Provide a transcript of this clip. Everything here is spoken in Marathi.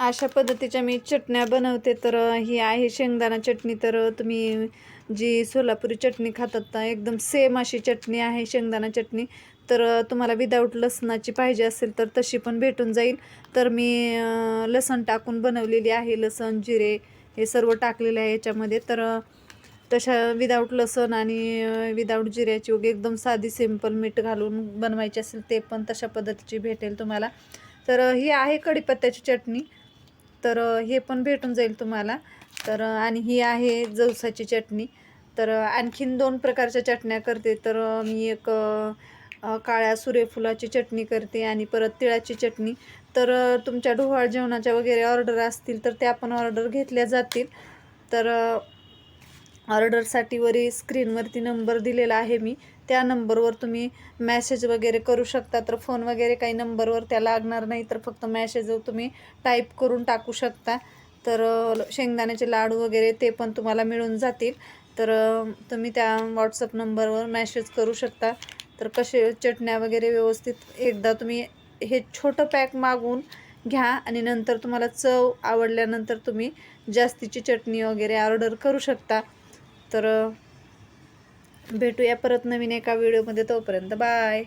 अशा पद्धतीच्या मी चटण्या बनवते. तर ही आहे शेंगदाणा चटणी. तर तुम्ही जी सोलापुरी चटणी खातात ना एकदम सेम अशी चटणी आहे शेंगदाणा चटणी. तर तुम्हाला विदाऊट लसणाची पाहिजे असेल तर तशी पण भेटून जाईल. तर मी लसण टाकून बनवलेली आहे. लसण जिरे हे सर्व टाकलेले आहे याच्यामध्ये. तर तशा विदाऊट लसण आणि विदाऊट जिऱ्याची वगैरे एकदम साधी सिंपल मीठ घालून बनवायची असेल ते पण तशा पद्धतीची भेटेल तुम्हाला. तर ही आहे कढीपत्त्याची चटणी. तर हे पण भेटून जाईल तुम्हाला. तर आणि ही आहे जवसाची चटणी. तर आणखीन दोन प्रकारच्या चटण्या करते. तर मी एक काळ्या सूर्यफुलाची चटणी करते आणि परत तिळाची चटणी. तर तुमच्या डोहाळ जेवणाच्या वगैरे ऑर्डर असतील तर त्या पण ऑर्डर घेतल्या जातील. तर ऑर्डरसाठी वरी स्क्रीनवरती नंबर दिलेला आहे मी. त्या नंबरवर तुम्ही मॅसेज वगैरे करू शकता. तर फोन वगैरे काही नंबरवर त्या लागणार नाही तर फक्त मॅसेजवर तुम्ही टाईप करून टाकू शकता. तर शेंगदाण्याचे लाडू वगैरे ते पण तुम्हाला मिळून जातील. तर तुम्ही त्या व्हॉट्सअप नंबरवर मॅसेज करू शकता. तर कसे चटण्या वगैरे व्यवस्थित एकदा तुम्ही हे छोटं पॅक मागून घ्या आणि नंतर तुम्हाला चव आवडल्यानंतर तुम्ही जास्तीची चटणी वगैरे ऑर्डर करू शकता. तर भेटूया परत नवीन एका व्हिडिओमध्ये तोपर्यंत. बाय